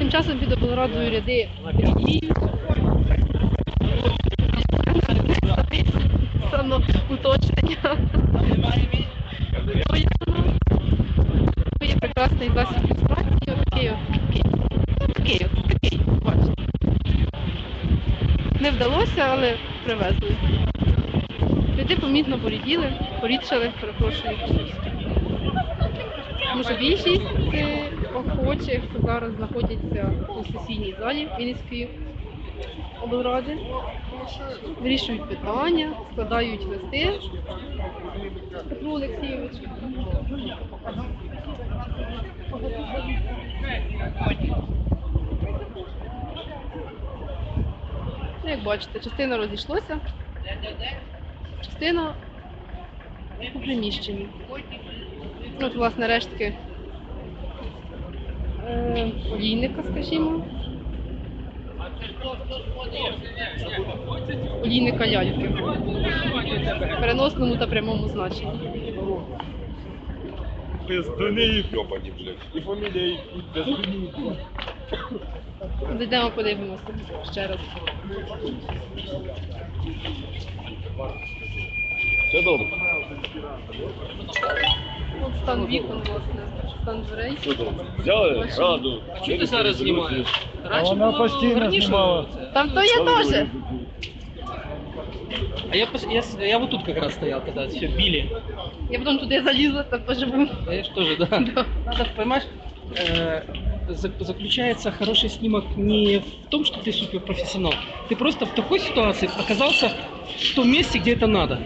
Тим часом під облрадою ряди. Саме уточнення. Є прекрасний засіб ілюстрації. От. Такий, такий бачите. Не вдалося, але привезли. Ряди помітно поріділи, порідшали, перепрошую. Що більшість е, охочих зараз знаходяться у сесійній залі Вінницької облради, вирішують питання, складають листи Петру Олексійовичу. Ну, Як бачите, частина розійшлося, частина у приміщенні. От, власне, рештки е, олійника, скажімо. Олійника ляльки. В переносному та прямому значенні. Пиздуни ёбані, блядь. І фамілія, і пиздуни. Зайдемо подивимося ще раз. Все добре? От стан вікон, власне, стан дверей. Все добре. Взяли раду. А чого ти зараз знімаєш? А Раніше вона було постійно гарніше знімала. це. Там то я теж. А я, пос- я, с- я вот тут как раз стоял, когда все били. Я потім туди залізла та поживу. Да я ж тоже, да. Надо, понимаешь, э, за- заключается хороший снимок не в том, что ты суперпрофессионал. Ты просто в такой ситуации оказался в том месте, где это надо.